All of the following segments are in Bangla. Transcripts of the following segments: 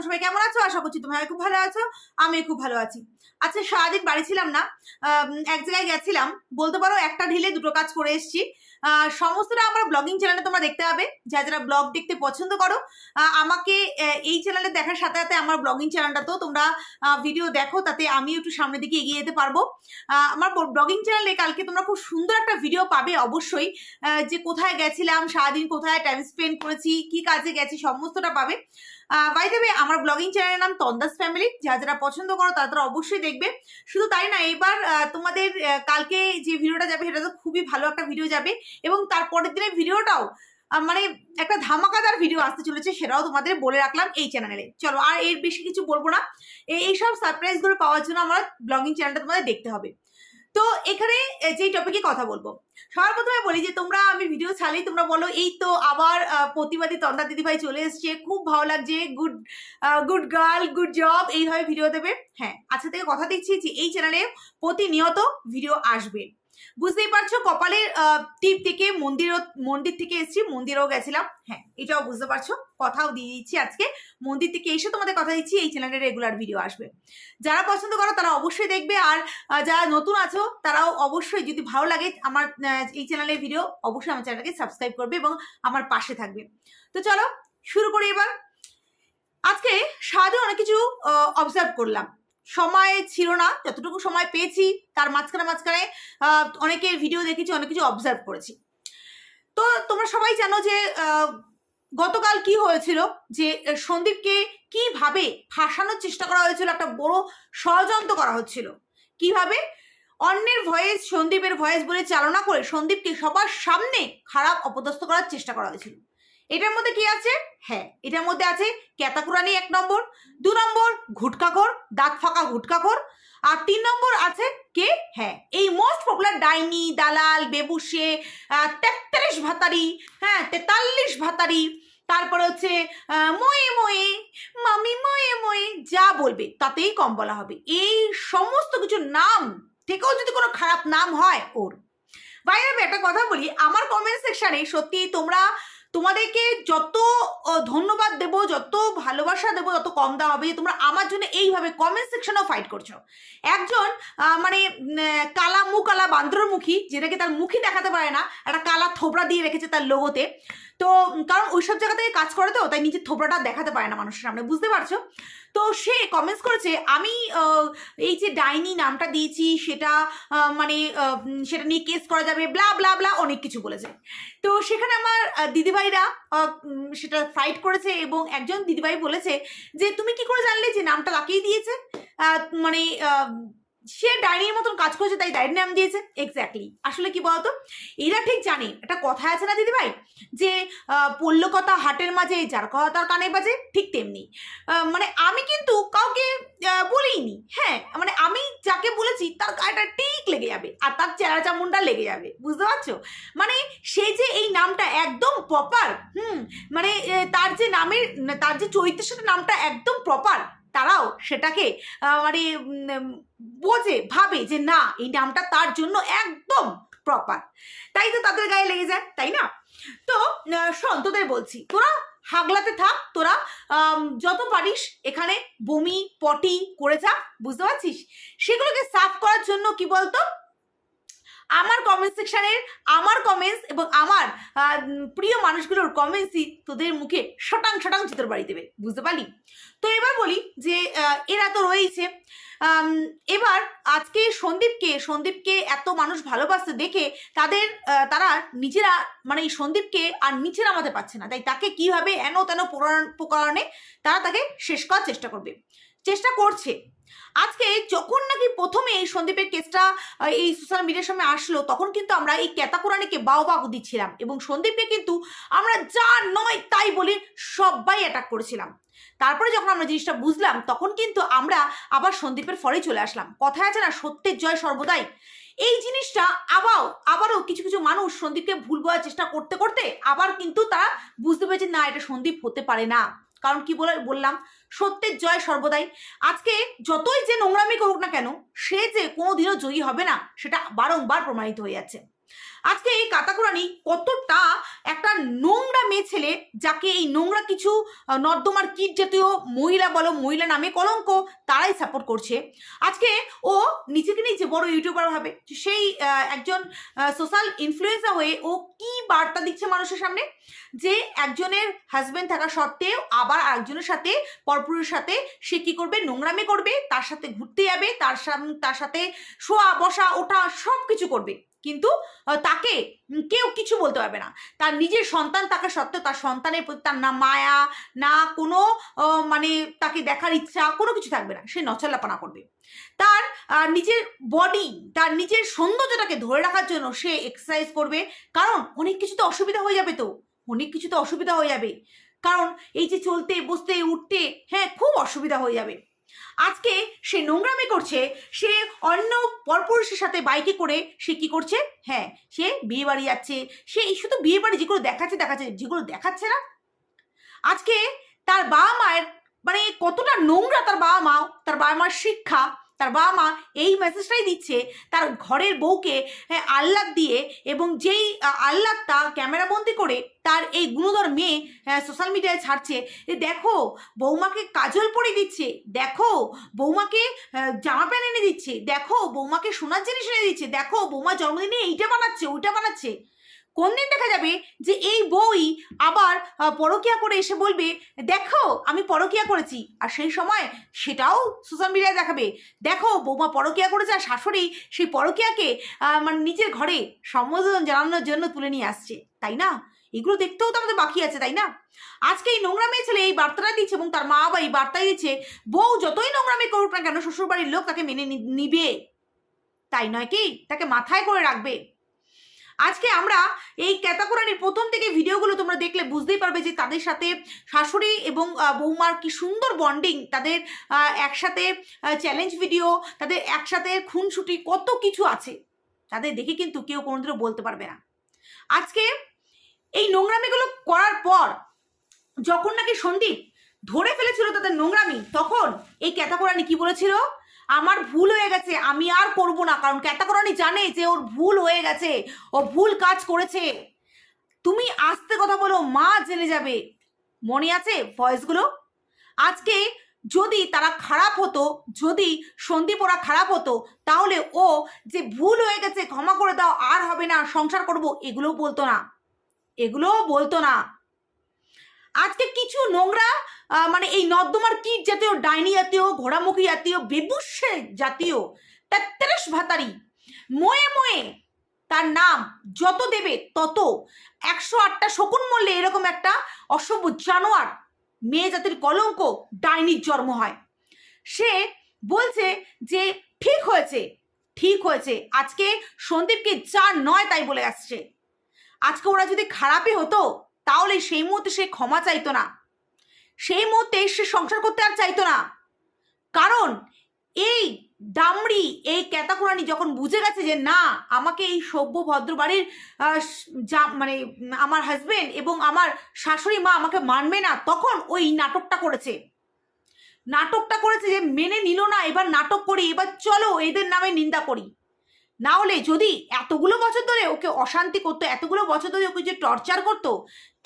তোমরা সবাই কেমন আছো? আশা করছি তোমরা খুব ভালো আছো আমি খুব ভালো আছি। আচ্ছা সারাদিন বাড়ি ছিলাম না এক জায়গায় গেছিলাম। বলতে পারো একটা ঢিলে দুটো কাজ করে এসেছি। সমস্তটা আমার ব্লগিং চ্যানেলে তোমরা দেখতে পাবে। যারা যারা ব্লগ দেখতে পছন্দ করো আমাকে এই চ্যানেলে দেখার সাথে সাথে আমার ব্লগিং চ্যানেলটাতেও তোমরা ভিডিও দেখো, তাতে আমি একটু সামনের দিকে এগিয়ে যেতে পারব। আমার ব্লগিং চ্যানেলে কালকে তোমরা খুব সুন্দর একটা ভিডিও পাবে অবশ্যই যে কোথায় গেছিলাম, সারাদিন কোথায় টাইম স্পেন্ড করেছি, কি কাজে গেছি, সমস্তটা পাবে। বাই দেবে আমার ব্লগিং চ্যানেলের নাম তন্দাস ফ্যামিলি যা যারা পছন্দ করো, তারা তারা অবশ্যই দেখবে। শুধু তাই না, এবার তোমাদের কালকে যে ভিডিওটা যাবে, সেটা তো খুবই ভালো একটা ভিডিও যাবে। এবং তারপরের দিনের ভিডিওটাও মানে একটা ধামাকাদার ভিডিও আসতে চলেছে, সেটাও তোমাদের বলে রাখলাম এই চ্যানেলে চলো, আর এর বেশি কিছু বলব না। এই এইসব সারপ্রাইজগুলো পাওয়ার জন্য আমার ব্লগিং চ্যানেলটা তোমাদের দেখতে হবে। তো এখানে যেই টপিকে কথা বলব। সবার প্রথমে বলি যে, তোমরা আমি ভিডিও ছাড়লেই তোমরা বলো, এই তো আবার প্রতিবাদী তন্দা দিদিভাই চলে এসছে। খুব ভালো লাগছে। Good good girl good job এইভাবে ভিডিও দেবে। হ্যাঁ আজকে থেকে কথা দিচ্ছি যে, এই চ্যানেলে প্রতিনিয়ত ভিডিও আসবে। বুঝতেই পারছ, কপালের টিপ থেকে মন্দিরও, মন্দির থেকে এসেছি, মন্দিরেও গেছিলাম। হ্যাঁ এটাও বুঝতে পারছ, কথাও দিয়ে দিচ্ছি আজকে। মন্দির থেকে এসে তোমাদের কথা দিচ্ছি, এই চ্যানেলে রেগুলার ভিডিও আসবে। যারা পছন্দ করো, তারা অবশ্যই দেখবে, আর যারা নতুন আছো, তারাও অবশ্যই যদি ভালো লাগে আমার এই চ্যানেলের ভিডিও অবশ্যই আমার চ্যানেলকে সাবস্ক্রাইব করবে এবং আমার পাশে থাকবে। তো চলো, শুরু করি এবার। আজকে সারাদিন অনেক কিছু অবজার্ভ করলাম। সময় ছিল না, যতটুকু সময় পেয়েছি, তার মাঝখানে মাঝখানে অনেকে ভিডিও দেখেছি, অনেক কিছু অবজার্ভ করেছি। তো তোমরা সবাই জানো যে গতকাল কি হয়েছিল? যে সন্দীপকে কীভাবে ফাঁসানোর চেষ্টা করা হয়েছিল, একটা বড় ষড়যন্ত্র করা হচ্ছিল। কীভাবে? অন্যের ভয়েস সন্দীপের ভয়েস বলে চালনা করে সন্দীপকে সবার সামনে খারাপ, অপদস্থ করার চেষ্টা করা হয়েছিল। এটার মধ্যে কি আছে? হ্যাঁ এটার মধ্যে আছে ক্যাতাকুরানি এক নম্বর, দু নম্বর ঘুটকাখোর, দাঁত ফাঁকা ঘুটকাখোর, আর তিন নম্বর আছে কে? হ্যাঁ এই মোস্ট পপুলার ডাইনি, দালাল, বেবুসে তেত্রিশ ভাতারি হ্যাঁ তেতাল্লিশ ভাতারি, তারপরে হচ্ছে ময়ে ময়ে, মামি ময়ে ময়ে, যা বলবে তাতেই কম বলা হবে। এই সমস্ত কিছু নাম থেকেও যদি কোনো খারাপ নাম হয় ওর। বাইরে একটা কথা বলি, আমার কমেন্ট সেকশনে সত্যি তোমরা তোমাদেরকে যত ধন্যবাদ দেব, যত ভালোবাসা দেবো, তত কম দেওয়া হবে। তোমরা আমার জন্য এইভাবে কমেন্ট সেকশনেও ফাইট করছ। একজন মানে কালা মুখ, কালা বান্দরমুখী, যেটাকে তার মুখই দেখাতে পারে না, একটা কালা থোবড়া দিয়ে রেখেছে তার লোগোতে। তো কারণ ওইসব জায়গা থেকে কাজ করে তো, তাই নিজের থোবড়াটা দেখাতে পারে না মানুষের সামনে, বুঝতে পারছ? তো সে কমেন্টস করেছে, আমি এই যে ডাইনি নামটা দিয়েছি, সেটা মানে সেটা নিয়ে কেস করা যাবে ব্লা ব্লা ব্লা অনেক কিছু বলেছে। তো সেখানে আমার দিদিভাইরা সেটা ফাইট করেছে এবং একজন দিদিভাই বলেছে যে, তুমি কি করে জানলে যে নামটা তাকেই দিয়েছে? মানে সে ডাইনির মতন কাজ করেছে তাই ডাইনি নাম দিয়েছে। এক্স্যাক্টলি আসলে কি বলতো? এরা ঠিক জানে একটা কথা আছে না দিদিভাই? যে আহ, পল্ল কথা হাটের মাঝে যার কথা তার কানে বাজে ঠিক তেমনি। মানে আমি কিন্তু কাউকে বলিনি হ্যাঁ? মানে আমি যাকে বলেছি তার গায়েটা ঠিক লেগে যাবে আর তার চেহারা চামুনটা লেগে যাবে বুঝতে পারছ? মানে সে যে এই নামটা একদম প্রপার হুম? মানে তার যে নামের তার যে চরিত্রের সাথে নামটা একদম প্রপার সেটাকে মানে বোঝে, ভাবে যে না, এই নামটা তার জন্য একদম প্রপার তাই তো তাদের গায়ে লেগে যায়, তাই না? তো শোন, তোদের বলছি, তোরা হাগলাতে থাক, তোরা যত পারিস এখানে বমি, পটি করে যা, বুঝতে পারছিস? সেগুলোকে সাফ করার জন্য কি বলতো? আমার কমেন্ট সেকশনের আমার কমেন্টস এবং আমার প্রিয় মানুষগুলোর কমেন্টসই তোদের মুখে শটাং শটাং চিত্র বাড়ি দেবে। বুঝতে পারলি? তো এবার বলি যে এরা তো রয়েছে এবার আজকে সন্দীপকে সন্দীপকে এত মানুষ ভালোবাসতে দেখে তাদের তারা নিজেরা মানে এই সন্দীপকে আর নিচে নামাতে পারছে না। তাই তাকে কীভাবে এন তেন প্রকার- প্রকারণে তারা তাকে শেষ করার চেষ্টা করবে। চেষ্টা করছে। আজকে যখন নাকি প্রথমে এই সন্দীপের কেসটা এই সোশ্যাল মিডিয়ার সামনে আসলো, তখন কিন্তু আমরা এই ক্যাতা কোরআনকে বাও বাউ দিচ্ছিলাম এবং সন্দীপকে কিন্তু আমরা যা নয় তাই বলে সবাই অ্যাটাক করেছিলাম। তারপরে যখন আমরা জিনিসটা বুঝলাম, তখন কিন্তু আমরা আবার সন্দীপের ফরে চলে আসলাম। কথায় আছে না, সত্যের জয় সর্বদাই। এই জিনিসটা আবার আবারও কিছু কিছু মানুষ সন্দীপকে ভুল বোঝার চেষ্টা করতে করতে আবার কিন্তু তারা বুঝতে পেরেছে, না, এটা সন্দীপ হতে পারে না। কারণ কি বলে বললাম? সত্যের জয় সর্বদাই। আজকে যতই যে নোংরামি করুক না কেন, সে যে কোনোদিনও জয়ী হবে না, সেটা বারংবার প্রমাণিত হয়ে যাচ্ছে। আজকে এই কাতাকুরানি কতটা একটা নোংরা মেয়ে ছেলে, যাকে এই নোংরা কিছু নর্দমার কীট জাতীয় মহিলা বলো, মহিলা নামে কলঙ্ক, তারাই সাপোর্ট করছে। আজকে ও নিজেকে নিজে বড় ইউটিউবার ভাবে সেই একজন সোশ্যাল ইনফ্লুয়েন্সার হয়ে ও কি বার্তা দিচ্ছে মানুষের সামনে? যে একজনের হাজব্যান্ড থাকা সত্ত্বেও আবার আরেকজনের সাথে পরপুরের সাথে সে কি করবে? নোংরামি করবে, তার সাথে ঘুরতে যাবে, তার তার সাথে শোয়া, বসা, ওঠা সব কিছু করবে। কিন্তু তাকে কেউ কিছু বলতে পারবে না। তার নিজের সন্তান থাকা সত্ত্বেও তার সন্তানের প্রতি তার না মায়া, না কোনো মানে তাকে দেখার ইচ্ছা, কোনো কিছু থাকবে না। সে নচলাপনা করবে। তার নিজের বডি তার নিজের সৌন্দর্যটাকে ধরে রাখার জন্য সে এক্সারসাইজ করবে। কারণ অনেক কিছুতে অসুবিধা হয়ে যাবে তো। অনেক কিছুতে অসুবিধা হয়ে যাবে। কারণ এই যে চলতে, বসতে, উঠতে হ্যাঁ খুব অসুবিধা হয়ে যাবে। আজকে সে নোংরামি করছে, সে অন্য পরপুরুষের সাথে বাইকে করে সে কি করছে? হ্যাঁ সে বিয়ে বাড়ি যাচ্ছে। সে শুধু বিয়ে বাড়ি যেগুলো দেখাচ্ছে দেখাচ্ছে, যেগুলো দেখাচ্ছে না। আজকে তার বাবা মায়ের মানে কতটা নোংরা তার বাবা মা তার বাবা মার শিক্ষা তার বাবা মা এই মেসেজটাই দিচ্ছে তার ঘরের বউকে আহ্লাদ দিয়ে এবং যেই আহ, আহ্লাদটা ক্যামেরাবন্দি করে তার এই গুণধর মেয়ে সোশ্যাল মিডিয়ায় ছাড়ছে। দেখো বৌমাকে কাজল পরে দিচ্ছে। দেখো বৌমাকে জামা প্যান্ট এনে দিচ্ছে। দেখো বৌমাকে সোনার জিনিস এনে দিচ্ছে। দেখো বৌমা জন্মদিনে এইটা বানাচ্ছে ওইটা বানাচ্ছে। কোন দিন দেখা যাবে যে এই বই আবার পরকিয়া করে এসে বলবে, দেখো, আমি পরকিয়া করেছি। আর সেই সময় সেটাও সোশ্যাল মিডিয়ায় দেখাবে। দেখো, বৌমা পরকিয়া করেছে আর শাশুড়ি সেই পরকিয়াকে মানে নিজের ঘরে সম্বোধন জানানোর জন্য তুলে নিয়ে আসছে। তাই না? এগুলো দেখতেও তো আমাদের বাকি আছে, তাই না? আজকে এই নোংরা মেয়ে ছেলে এই বার্তাটা দিচ্ছে এবং তার মা বাবা এই বার্তাই দিচ্ছে, বউ যতই নোংরামি করুক না কেন, শ্বশুরবাড়ির লোক তাকে মেনে নিবে। তাই নয় কি? তাকে মাথায় করে রাখবে। আজকে আমরা এই ক্যাতাকুরানির প্রথম থেকে ভিডিওগুলো তোমরা দেখলে বুঝতেই পারবে যে তাদের সাথে শাশুড়ি এবং বৌমার কি সুন্দর বন্ডিং তাদের একসাথে চ্যালেঞ্জ ভিডিও তাদের একসাথে খুনসুটি কত কিছু আছে, তাদের দেখে কিন্তু কেউ কোনোদিনও বলতে পারবে না। আজকে এই নোংরামিগুলো করার পর যখন নাকি সন্দীপ ধরে ফেলেছিল তাদের নোংরামি, তখন এই ক্যাতাকোরানি কি বলেছিল? আমার ভুল হয়ে গেছে, আমি আর করব না। কারণ ক্যাতাকোরানি জানে যে ওর ভুল হয়ে গেছে, ও ভুল কাজ করেছে। তুমি আস্তে কথা বলো, মা জেলে যাবে। মনে আছে ভয়েসগুলো? আজকে যদি তারা খারাপ হতো, যদি সন্দীপ ওরা খারাপ হতো, তাহলে ও যে ভুল হয়ে গেছে, ক্ষমা করে দাও, আর হবে না, সংসার করব, এগুলোও বলতো না। এগুলোও বলতো না। আজকে কিছু নোংরা মানে এই নর্দমার কীট জাতীয়, ডাইনি জাতীয়, ঘোড়ামুখী জাতীয় বেবুসে জাতীয়, তেত্রিশ ভাতারি। ময়ে ময়ে তার নাম যত দেবে তত একশো আটটা শকুন মূল্যে এরকম একটা অসভ্য জানোয়ার, মেয়ে জাতির কলঙ্ক, ডাইনির জন্ম হয়। সে বলছে যে, ঠিক হয়েছে ঠিক হয়েছে, আজকে সন্দীপকে যা নয় তাই বলে আসছে। আজকে ওরা যদি খারাপই হতো, তাহলে সেই মুহূর্তে সে ক্ষমা চাইতো না। সেই মুহূর্তে সে সংসার করতে আর চাইতো না। কারণ এই দামড়ি এই ক্যাতাকুরানি যখন বুঝে গেছে যে না, আমাকে এই সভ্য ভদ্র বাড়ির যা মানে আমার হাজবেন্ড এবং আমার শাশুড়ি মা আমাকে মানবে না, তখন ওই নাটকটা করেছে। নাটকটা করেছে যে মেনে নিল না, এবার নাটক করি, এবার চলো, এদের নামে নিন্দা করি। না হলে যদি এতগুলো বছর ধরে ওকে অশান্তি করতো, এতগুলো বছর ধরে ওকে যে টর্চার করতো,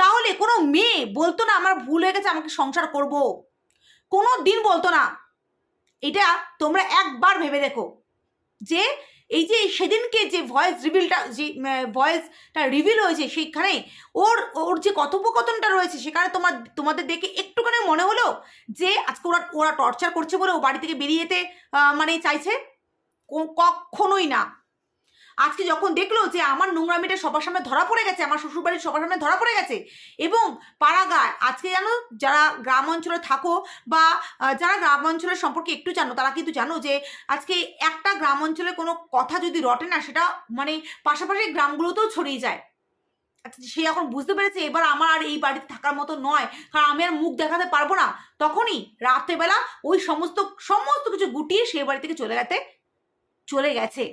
তাহলে কোনো মেয়ে বলতো না, আমার ভুল হয়ে গেছে, আমাকে সংসার করব কোনো দিন বলতো না। এটা তোমরা একবার ভেবে দেখো। যে এই যে সেদিনকে যে ভয়েস রিভিলটা যে ভয়েসটা রিভিল হয়েছে সেইখানে, ওর ওর যে কথোপকথনটা রয়েছে সেখানে তোমার, তোমাদের দেখে একটুখানি মনে হলো যে আজকে ওরা ওরা টর্চার করছে বলে ও বাড়ি থেকে বেরিয়ে যেতে মানে চাইছে? কখনোই না। আজকে যখন দেখল যে আমার নোংরামিটা সবার সামনে ধরা পড়ে গেছে, আমার শ্বশুরবাড়ির সবার সামনে ধরা পড়ে গেছে, এবং পাড়াগায়, আজকে জানো, যারা গ্রাম অঞ্চলে থাকো বা যারা গ্রাম অঞ্চলের সম্পর্কে একটু জানো, তারা কিন্তু জানো যে আজকে একটা গ্রাম অঞ্চলে কোনো কথা যদি রটে না, সেটা মানে পাশাপাশি গ্রামগুলোতেও ছড়িয়ে যায়। আচ্ছা সে এখন বুঝতে পেরেছে, এবার আমার আর এই বাড়িতে থাকার মতো নয়, কারণ আমি আর মুখ দেখাতে পারব না। তখনই রাত্রেবেলা ওই সমস্ত সমস্ত কিছু গুটিয়ে সেই বাড়ি থেকে চলে গেছে চলে গেছে।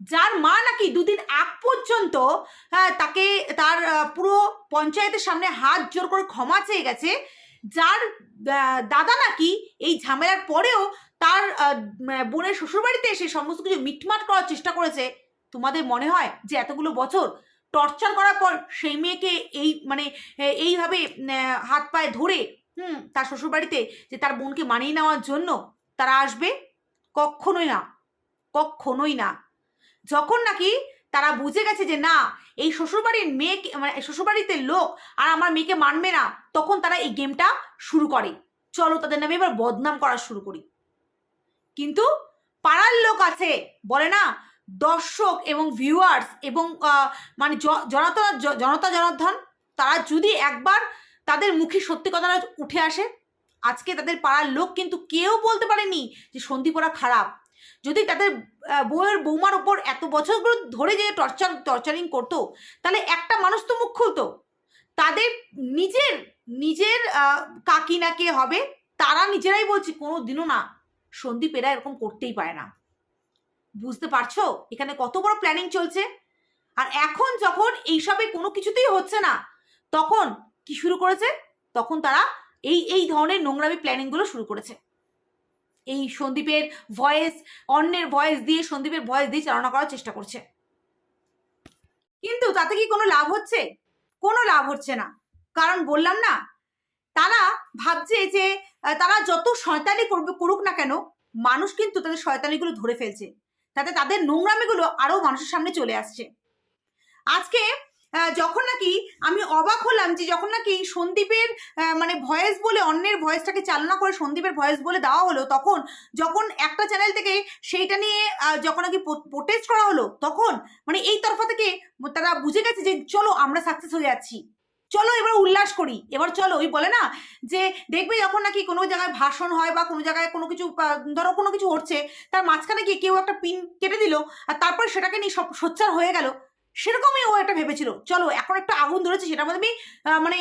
যার মা নাকি দুদিন আগ পর্যন্ত হ্যাঁ, তাকে তার পুরো পঞ্চায়েতের সামনে হাত জোর করে ক্ষমা চেয়ে গেছে যার দাদা নাকি এই ঝামেলার পরেও তার বোনের শ্বশুরবাড়িতে এসে সমস্ত কিছু মিটমাট করার চেষ্টা করেছে। তোমাদের মনে হয় যে এতগুলো বছর টর্চার করার পর সেই মেয়েকে এই মানে এইভাবে হাত পায়ে ধরে হুম তার শ্বশুরবাড়িতে যে তার বোনকে মানিয়ে নেওয়ার জন্য তারা আসবে? কখনোই না। কখনোই না। যখন নাকি তারা বুঝে গেছে যে না, এই শ্বশুরবাড়ির মেয়েকে মানে শ্বশুরবাড়িতে লোক আর আমার মেয়েকে মানবে না, তখন তারা এই গেমটা শুরু করে। চলো তাদের নামে এবার বদনাম করা শুরু করি। কিন্তু পাড়ার লোক আছে, বলে না, দর্শক এবং ভিউয়ার্স এবং মানে জনতা জনতা, জনার্দন, তারা যদি একবার তাদের মুখে সত্যি কথাটা উঠে আসে, আজকে তাদের পাড়ার লোক কিন্তু কেউ বলতে পারেনি যে সন্দীপরা খারাপ। যদি তাদের বউয়ের বৌমার ওপর এত বছর ধরে যে টর্চার টর্চারিং করতো তাহলে একটা মানুষ তো মুখ খুলতো। তাদের নিজের নিজের আহ, কাকিনাকে হবে তারা নিজেরাই বলছে কোনো দিনও না সন্দীপ এরা এরকম করতেই পারে না। বুঝতে পারছ? এখানে কত বড় প্ল্যানিং চলছে। আর এখন যখন এইসবে কোনো কিছুতেই হচ্ছে না তখন কি শুরু করেছে? তখন তারা এই এই ধরনের নোংরামি প্ল্যানিংগুলো শুরু করেছে। এই সন্দীপের ভয়েস অন্যের ভয়েস দিয়ে সন্দীপের ভয়েস দিয়ে চালনা করার চেষ্টা করছে। কিন্তু তাতে কি কোনো লাভ হচ্ছে? কোনো লাভ হচ্ছে না। কারণ বললাম না, তারা ভাবছে যে তারা যত শয়তানি করবে, করুক না কেন, মানুষ কিন্তু তাদের শয়তানিগুলো ধরে ফেলছে। তাতে তাদের নোংরামিগুলো আরও মানুষের সামনে চলে আসছে। আজকে যখন নাকি আমি অবাক হলাম যে যখন নাকি সন্দীপের মানে ভয়েস বলে, অন্যের ভয়েসটাকে চালনা করে সন্দীপের ভয়েস বলে দেওয়া হলো, তখন, যখন একটা চ্যানেল থেকে সেইটা নিয়ে যখন নাকি প্রোটেস্ট করা হলো, তখন মানে এই তরফা থেকে তারা বুঝে গেছে যে চলো আমরা সাকসেস হয়ে যাচ্ছি। চলো এবার উল্লাস করি। এবার চলো, ওই বলে না, যে দেখবে যখন নাকি কোনো জায়গায় ভাষণ হয় বা কোনো জায়গায় কোনো কিছু ধরো কোনো কিছু হচ্ছে, তার মাঝখানে গিয়ে কেউ একটা পিন কেটে দিল, আর তারপরে সেটাকে নিয়ে সব সোচ্চার হয়ে গেল। সেরকমই ও একটা ভেবেছিল, চলো এখন একটা আগুন ধরেছে সেটার মধ্যে আমি মানে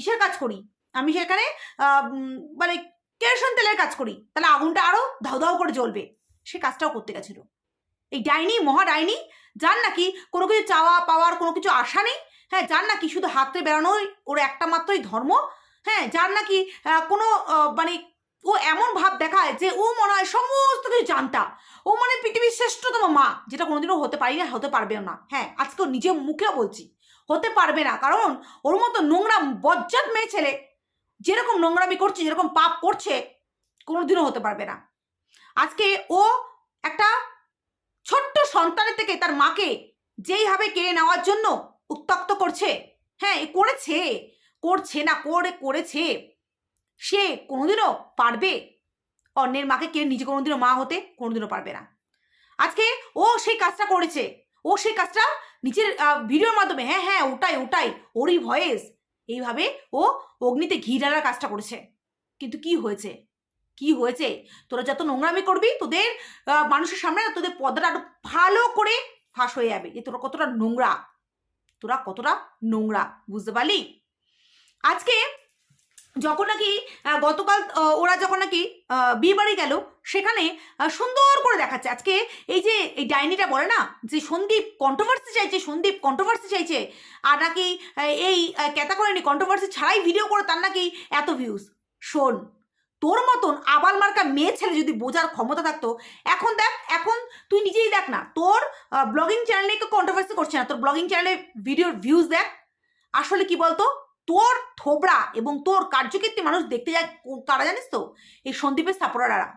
ইসের কাজ করি। আমি সেখানে মানে কেরোসিন তেলের কাজ করি। তাহলে আগুনটা আরও ধাউ ধাউ করে জ্বলবে। সে কাজটাও করতে গেছিল। এই ডাইনি, মহা ডাইনি, যার নাকি কোনো কিছু চাওয়া পাওয়ার কোনো কিছু আশা নেই হ্যাঁ যার নাকি শুধু হাতে বেড়ানোই ওর একটা মাত্রই ধর্ম হ্যাঁ যার নাকি কোনো মানে ও এমন ভাব দেখায় যে ও মনে হয় সমস্ত কিছু জানতা ও মানে পৃথিবীর শ্রেষ্ঠতম মা, যেটা কোনোদিনও হতে পারি না, হতে পারবেও না। হ্যাঁ আজকে ওর নিজের মুখেও বলছি, হতে পারবে না। কারণ ওর মতো নোংরা বজ্জাত মেয়ে ছেলে যেরকম নোংরামি করছে, যেরকম পাপ করছে, কোনোদিনও হতে পারবে না। আজকে ও একটা ছোট্ট সন্তানের থেকে তার মাকে যেইভাবে কেড়ে নেওয়ার জন্য উত্তক্ত করছে হ্যাঁ করেছে, করছে না, করে, করেছে সে কোনোদিনও পারবে অন্যের মাকে কে নিজে কোনোদিনও মা হতে কোনোদিনও পারবে না। আজকে ও সেই কাজটা করেছে। ও সেই কাজটা নিজের ভিডিওর মাধ্যমে হ্যাঁ হ্যাঁ ওটাই ওটাই, ওরই ভয়েস, এইভাবে ও অগ্নিতে ঘি ঢালার কাজটা করেছে। কিন্তু কি হয়েছে? কি হয়েছে? তোরা যত নোংরামি করবি, তোদের মানুষের সামনে তোদের পদটা আরও ভালো করে ফাঁস হয়ে যাবে যে তোরা কতটা নোংরা। তোরা কতটা নোংরা, বুঝতে পারলি? আজকে যখন নাকি গতকাল ওরা যখন নাকি বিয়ে বাড়ি গেল সেখানে সুন্দর করে দেখাচ্ছে। আজকে এই যে এই ডাইনিটা বলে না যে সন্দীপ কন্ট্রোভার্সি চাইছে সন্দীপ কন্ট্রোভার্সি চাইছে আর নাকি এই আহ, ক্যাতা করেনি কন্ট্রোভার্সি ছাড়াই ভিডিও করে তার নাকি এত ভিউজ শোন তোর মতন আবাল মার্কা মেয়ে ছেলে যদি বোঝার ক্ষমতা থাকতো এখন দেখ এখন তুই নিজেই দেখ না তোর ব্লগিং চ্যানেলে কেউ কন্ট্রোভার্সি করছে না তোর ব্লগিং চ্যানেলে ভিডিওর ভিউজ দেখ। আসলে কি বলতো? তোর থোবড়া এবং তোর কার্যকীর্তি মানুষ দেখতে যায় কারা জানিস তো? এই সন্দীপের সাপোর্টাররা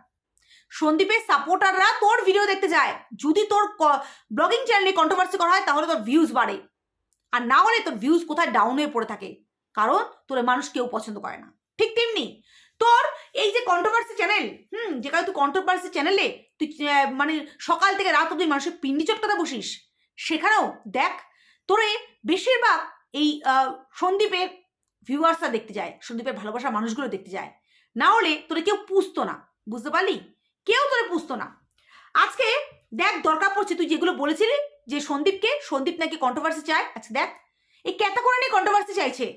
সন্দীপের সাপোর্টাররা তোর ভিডিও দেখতে যায়। যদি তোর ব্লগিং চ্যানেলে কন্ট্রোভার্সি করা হয়, তাহলে তোর ভিউজ বাড়ে। আর না হলে তোর ভিউজ কোথায় ডাউন হয়ে পড়ে থাকে। কারণ তোর মানুষ কেউ পছন্দ করে না। ঠিক তেমনি তোর এই যে কন্ট্রোভার্সি চ্যানেল হুম যেখানে তুই কন্ট্রোভার্সি চ্যানেলে তুই মানে সকাল থেকে রাত অব্দি মানুষের পিন্ডি চটকাতে বসিস, সেখানেও দেখ, তোরে বেশিরভাগ এই সন্দীপের ভিউয়ার্সরা দেখতে যায় সন্দীপের ভালোবাসার মানুষগুলো দেখতে যায়। না হলে তোরে কেউ পুষতো না, বুঝতে পারলি? কেউ তোরে পুষতো না। আজকে দেখ দরকার পড়ছে, তুই যেগুলো বলেছিলি, যে সন্দীপকে, সন্দীপ নাকি কন্ট্রোভার্সি চায় আচ্ছা দেখ এই ক্যাতা করে নিয়ে কন্ট্রোভার্সি চাইছে?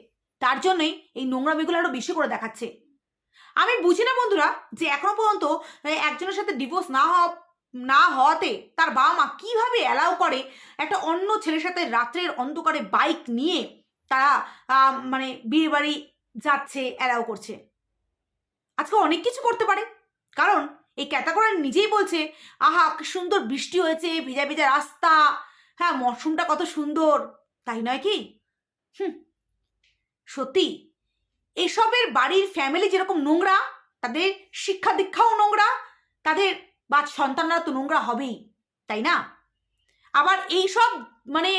তার জন্যই এই নোংরা নোংরামিগুলো আরও বেশি করে দেখাচ্ছে। আমি বুঝি না বন্ধুরা, যে এখনও পর্যন্ত একজনের সাথে ডিভোর্স না হওয়া, না হওয়াতে তার বাবা মা কীভাবে অ্যালাউ করে একটা অন্য ছেলের সাথে রাত্রের অন্ধকারে বাইক নিয়ে তারা মানে বিয়ে বাড়ি যাচ্ছে অ্যালাউ করছে। আজকে অনেক কিছু করতে পারে। কারণ এই ক্যাতাগোরানি নিজেই বলছে, আহা, কি সুন্দর বৃষ্টি হয়েছে, ভেজা ভেজা রাস্তা। হ্যাঁ মরশুমটা কত সুন্দর। তাই নয় কি? হুম। সত্যি, এসবের বাড়ির ফ্যামিলি যেরকম নোংরা, তাদের শিক্ষা দীক্ষাও নোংরা, তাদের বা সন্তানরা তো নোংরা হবেই, তাই না? আবার এই সব মানে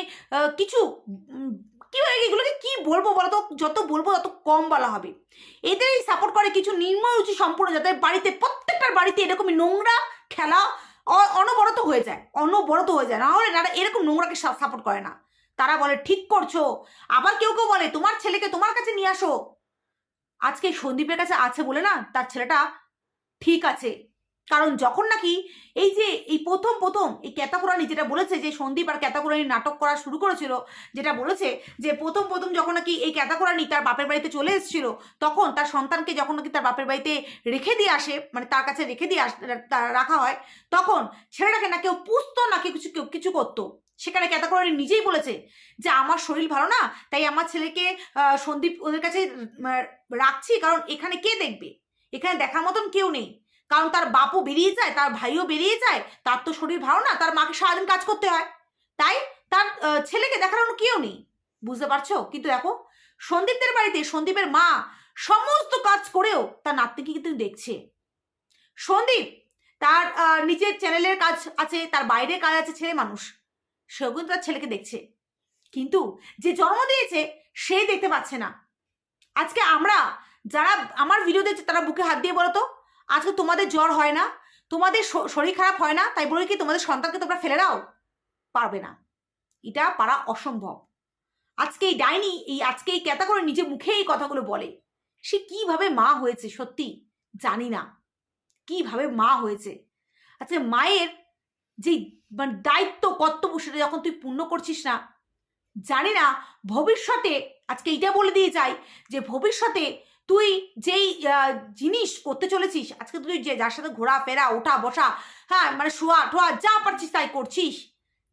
কিছু কি হয় এগুলোকে কি বলব বলো তো যত বলব তত কম বলা হবে। এদেরই সাপোর্ট করে কিছু নিম্নরুচি সম্পূর্ণ, যাদের বাড়িতে, প্রত্যেকটার বাড়িতে এরকমই নোংরা খেলা অনবরত হয়ে যায়, অনবরত হয়ে যায়। না হলে তারা এরকম নোংরাকে সাপোর্ট করে না। তারা বলে, ঠিক করছ। আবার কেউ কেউ বলে, তোমার ছেলেকে তোমার কাছে নিয়ে আসো। আজকে সন্দীপের কাছে আছে বলে না? তার ছেলেটা ঠিক আছে। কারণ যখন নাকি এই যে, এই প্রথম প্রথম এই ক্যাতাপুরানি যেটা বলেছে যে, সন্দীপ আর ক্যাতাপুরানি নাটক করা শুরু করেছিল, যেটা বলেছে যে, প্রথম প্রথম যখন নাকি এই ক্যাতাকুরানি তার বাপের বাড়িতে চলে এসেছিল, তখন তার সন্তানকে যখন নাকি তার বাপের বাড়িতে রেখে দিয়ে আসে মানে তার কাছে রেখে দিয়ে আস রাখা হয়, তখন ছেলেটাকে না কেউ পুষতো না কেউ কিছু কেউ কিছু করতো। সেখানে ক্যাতাকুরানি নিজেই বলেছে যে, আমার শরীর ভালো না, তাই আমার ছেলেকে সন্দীপ ওদের কাছে রাখছি, কারণ এখানে কে দেখবে? এখানে দেখার মতন কেউ নেই। কারণ তার বাপও বেরিয়ে যায়, তার ভাইও বেরিয়ে যায়, তার তো শরীর ভালো না, তার মাকে সারাদিন কাজ করতে হয়। তাই তার ছেলেকে দেখার অন্য কেউ নেই। বুঝতে পারছ? কিন্তু দেখো, সন্দীপদের বাড়িতে সন্দীপের মা সমস্ত কাজ করেও তার নাতনিকে কিন্তু দেখছে। সন্দীপ, তার নিজের চ্যানেলের কাজ আছে, তার বাইরের কাজ আছে, ছেলে মানুষ। সেও কিন্তু তার ছেলেকে দেখছে। কিন্তু যে জন্ম দিয়েছে সে দেখতে পাচ্ছে না। আজকে আমরা যারা, আমার ভিডিও দেখছে, তারা বুকে হাত দিয়ে বলো তো আজকে তোমাদের জ্বর হয় না? তোমাদের শরীর খারাপ হয় না? তাই বলে কি তোমাদের সন্তানকে তোমরা ফেলে দাও? পারবে না। এটা পারা অসম্ভব। আজকে এই ডাইনি, এই আজকে এই ক্যাতা করে নিজে মুখে এই কথাগুলো বলে। সে কীভাবে মা হয়েছে সত্যি জানি না। কীভাবে মা হয়েছে? আচ্ছা মায়ের যে মানে দায়িত্ব, কর্তব্য সেটা যখন তুই পূর্ণ করছিস না, জানি না, ভবিষ্যতে, আজকে এইটা বলে দিয়ে যাই যে ভবিষ্যতে তুই যেই জিনিস করতে চলেছিস, আজকে তুই যে, যার সাথে ঘোরাফেরা ওঠা, বসা হ্যাঁ মানে শোয়া, ঠোয়া, যা পারছিস তাই করছিস।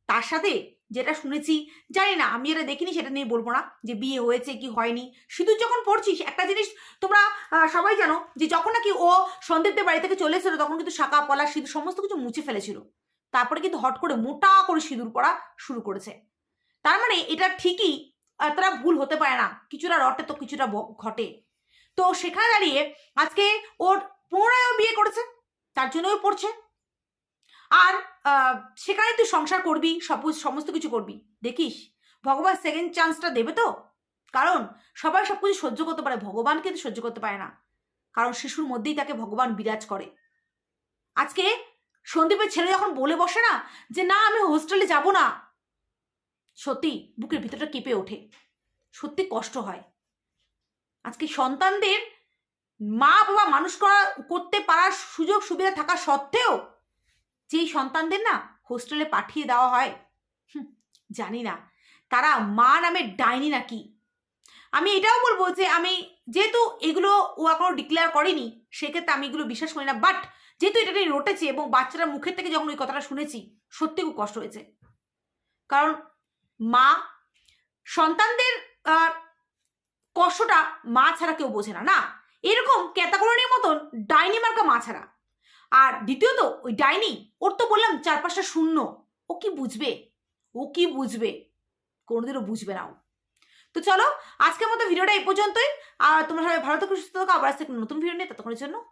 তার সাথে যেটা শুনেছি, জানি না, আমি এটা দেখিনি, সেটা নিয়ে বলব না যে বিয়ে হয়েছে কি হয়নি। শুধু যখন পড়ছিস একটা জিনিস তোমরা সবাই জানো যে, যখন নাকি ও সন্দীপদের বাড়ি থেকে চলে এসেছিল, তখন কিন্তু শাঁকা, পলা, সিঁদুর সমস্ত কিছু মুছে ফেলেছিল। তারপরে কিন্তু হট করে মোটা করে সিঁদুর পরা শুরু করেছে। তার মানে এটা ঠিকই তারা ভুল হতে পারে না। কিছুটা রটে তো কিছুটা ঘটে। তো সেখানে দাঁড়িয়ে আজকে ওর পুনরায় বিয়ে করেছে, তার জন্য ও পড়ছে। আর সেখানে তুই সংসার করবি সব সমস্ত কিছু করবি। দেখিস, ভগবান সেকেন্ড চান্সটা দেবে তো? কারণ, সবাই সব কিছু সহ্য করতে পারে ভগবান কিন্তু সহ্য করতে পারে না। কারণ শিশুর মধ্যেই তাকে ভগবান বিরাজ করে। আজকে সন্দীপের ছেলে যখন বলে বসে না, যে না, আমি হোস্টেলে যাব না, সত্যি বুকের ভিতরটা কেঁপে ওঠে। সত্যি কষ্ট হয়। আজকে সন্তানদের মা বাবা মানুষ করা, করতে পারার সুযোগ সুবিধা থাকা সত্ত্বেও যেই সন্তানদের না হোস্টেলে পাঠিয়ে দেওয়া হয় জানি না। তারা মা নামে ডাইনি নাকি? আমি এটাও বলব যে আমি যেহেতু এগুলো ও এখনও ডিক্লেয়ার করেনি, সেক্ষেত্রে আমি এগুলো বিশ্বাস করি না। বাট যেহেতু এটা নিয়ে রটেছে এবং বাচ্চারা মুখের থেকে যখন ওই কথাটা শুনেছি সত্যি খুব কষ্ট হয়েছে। কারণ মা সন্তানদের কষ্টটা মা ছাড়া কেউ বোঝে না না? এরকম ক্যাতাগরণের মতন ডাইনি মার্কা মা ছাড়া। আর দ্বিতীয়ত, ওই ডাইনি, ওর তো বললাম চারপাশটা শূন্য। ও কি বুঝবে? ও কি বুঝবে? কোনোদিনও বুঝবে না ও। তো চলো, আজকের মতো ভিডিওটা এই পর্যন্তই। আর তোমরা সবাই ভালো থাকো, সুস্থ থাকো। আবার আসতে নতুন ভিডিও নিয়ে। ততক্ষণের জন্য